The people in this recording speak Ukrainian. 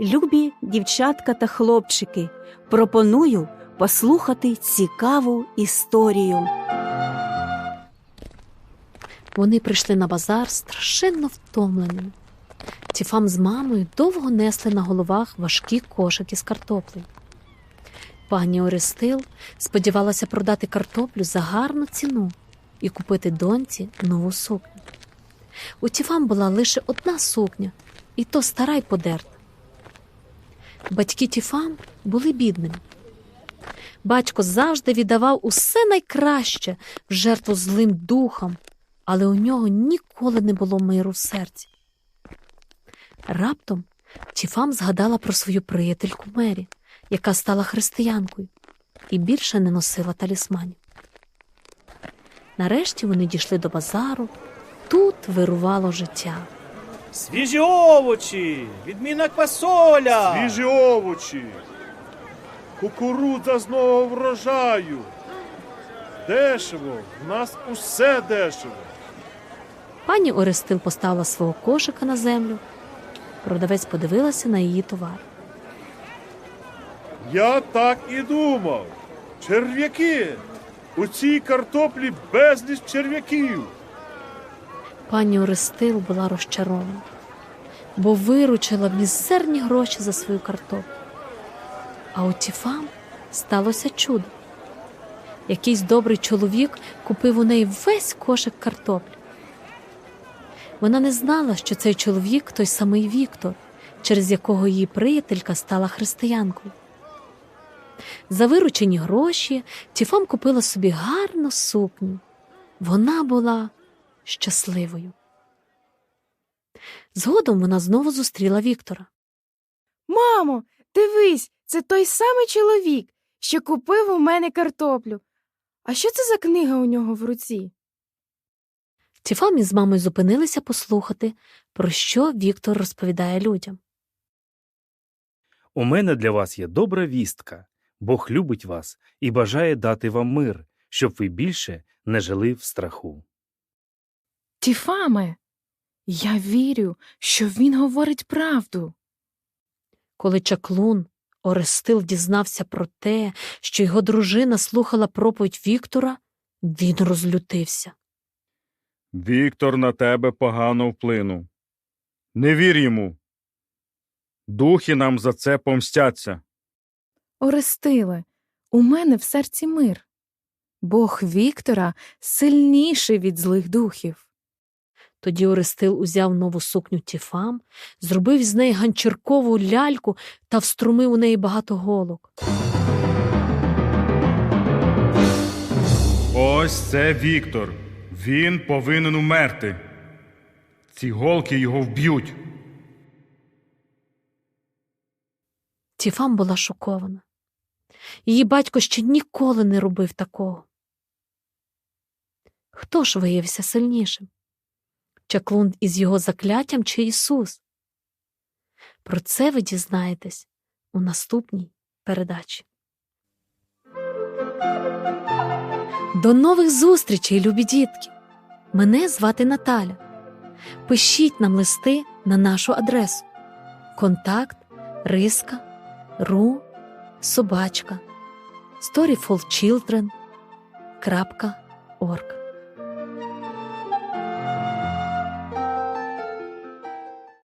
Любі дівчатка та хлопчики, пропоную послухати цікаву історію. Вони прийшли на базар страшенно втомленими. Тіфам з мамою довго несли на головах важкі кошики з картоплею. Пані Орестил сподівалася продати картоплю за гарну ціну і купити доньці нову сукню. У Тіфам була лише одна сукня, і то стара й подерта. Батьки Тіфам були бідними. Батько завжди віддавав усе найкраще в жертву злим духам, але у нього ніколи не було миру в серці. Раптом Тіфам згадала про свою приятельку Мері, яка стала християнкою і більше не носила талісманів. Нарешті вони дійшли до базару. Тут вирувало життя. Свіжі овочі, відмінна квасоля. Свіжі овочі, кукурудза з нового врожаю. Дешево, в нас усе дешево. Пані Орестил поставила свого кошика на землю. Продавець подивилася на її товар. Я так і думав. Черв'яки. У цій картоплі безліч черв'яків. Пані Орестил була розчарована, бо виручила мізерні гроші за свою картоплю. А у Тіфам сталося чудо. Якийсь добрий чоловік купив у неї весь кошик картоплі. Вона не знала, що цей чоловік той самий Віктор, через якого її приятелька стала християнкою. За виручені гроші Тіфам купила собі гарну сукню. Вона була щасливою. Згодом вона знову зустріла Віктора. Мамо, дивись, це той самий чоловік, що купив у мене картоплю. А що це за книга у нього в руці? Тіфам із мамою зупинилися послухати, про що Віктор розповідає людям. У мене для вас є добра вістка. Бог любить вас і бажає дати вам мир, щоб ви більше не жили в страху. Тіфаме, я вірю, що він говорить правду. Коли чаклун Орестил дізнався про те, що його дружина слухала проповідь Віктора, він розлютився. Віктор на тебе погано вплинув. Не вір йому. Духи нам за це помстяться. Орестиле, у мене в серці мир. Бог Віктора сильніший від злих духів. Тоді Орестил узяв нову сукню Тіфам, зробив з неї ганчіркову ляльку та вструмив у неї багато голок. Ось це Віктор. Він повинен умерти. Ці голки його вб'ють. Тіфам була шокована. Її батько ще ніколи не робив такого. Хто ж виявився сильнішим? Чаклун із його закляттям чи Ісус? Про це ви дізнаєтесь у наступній передачі. До нових зустрічей, любі дітки! Мене звати Наталя. Пишіть нам листи на нашу адресу. Контакт риска ру собачка storyfulchildren.org